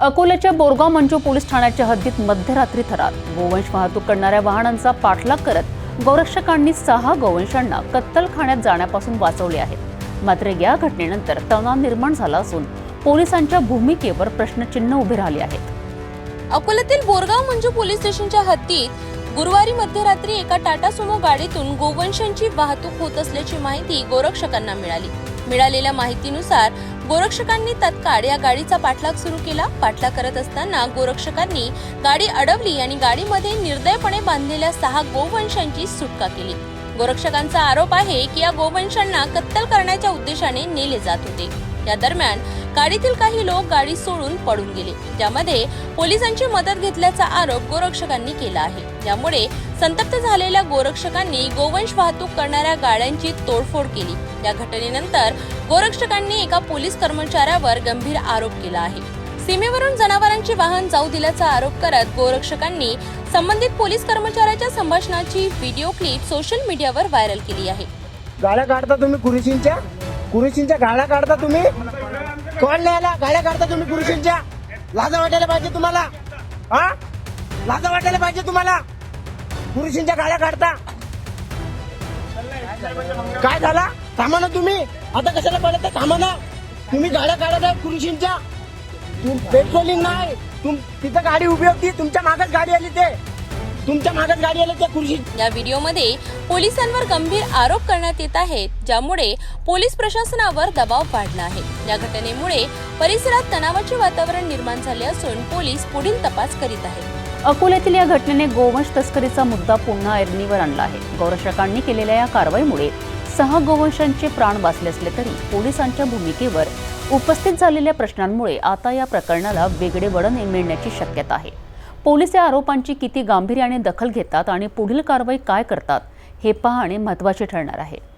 अकोल्याच्या बोरगाव मंजू पोलीस ठाण्याच्या हद्दीत मध्यरात्री थरार. गोवंश वाहतूक करणाऱ्या वाहनांचा पाठलाग करत गोरक्षकांनी सहा गोवंशांना कत्तलखान्यात जाण्यापासून वाचवले आहेत मात्र या घटनेनंतर तणाव निर्माण झाला असून पोलिसांच्या भूमिकेवर प्रश्नचिन्ह उभे राहिले आहेत. अकोल्यातील बोरगाव मंजू पोलीस स्टेशनच्या हद्दीत गुरुवारी मध्यरात्री एका टाटा सुमो गाडीतून गोवंशांची वाहतूक होत असल्याची माहिती गोरक्षकांना मिळाली. मिळालेल्या माहितीनुसार गोरक्षकांनी तत्काळ या गाडीचा पाठलाग सुरू केला. पाठलाग करत असताना गोरक्षकांनी गाडी अडवली आणि गाडीमध्ये निर्दयपणे बांधलेल्या सहा गोवंशांची सुटका केली. गोरक्षकांचा आरोप आहे की या गोवंशांना कत्तल करण्याच्या उद्देशाने नेले जात होते. या दरम्यान गाडीतील काही लोक गाडी सोडून पडून गेले. त्यामध्ये पोलिसांची मदत घेतल्याचा आरोप गोरक्षकांनी केला आहे. त्यामुळे संतप्त झालेल्या गोरक्षकांनी गोवंश वाहतूक करणाऱ्या गाड्यांची तोडफोड केली. या घटनेनंतर गोरक्षकांनी एका पोलीस कर्मचाऱ्यावर गंभीर आरोप केला आहे. सीमेवरून जनावरांची वाहन जाऊ दिल्याचा आरोप करत गोरक्षकांनी संबंधित पोलीस कर्मचाऱ्याच्या संभाषणाची व्हिडिओ क्लिप सोशल मीडियावर व्हायरल केली आहे. गाड्या काढता तुम्ही कुरुशींच्या? कुरुशींच्या गाड्या काढता तुम्ही? कोण न्यायला गाड्या काढता तुम्ही कुरुशींच्या? लाजा वाटायला पाहिजे तुम्हाला. हा? लाजा वाटायला पाहिजे तुम्हाला. कुरुशींच्या गाड्या काढता. काय झाला? थांबा ना तुम्ही. आता कशाला पडत थांबा ना. तुम्ही गाड्या काढत आहे कुरुशींच्या? पेट्रोलिंग नाही. तुम तिथं गाडी उभी होती तुमच्या मागच गाडी आली ते. तुमच्या मागच गाडी आली ते कुरुशी या व्हिडिओमध्ये पोलिसांवर गंभीर आरोप करण्यात येत आहेत ज्यामुळे पोलीस प्रशासनावर दबाव वाढला आहे. या घटनेमुळे परिसरात तणावाचे वातावरण निर्माण झाले असून पोलीस पुढील तपास करीत आहेत. अकोल्यातील या घटनेने गोवंश तस्करीचा मुद्दा पुन्हा ऐरणीवर आणला आहे. गोरक्षकांनी केलेल्या या कारवाईमुळे सहा गोवंशांचे प्राण वाचले असले तरी पोलिसांच्या भूमिकेवर उपस्थित झालेल्या प्रश्नांमुळे आता या प्रकरणाला वेगळे वळण मिळण्याची शक्यता आहे. पोलीस या आरोपांची किती गांभीर्याने दखल घेतात आणि पुढील कारवाई काय करतात हे पाहणे महत्त्वाचे ठरणार आहे.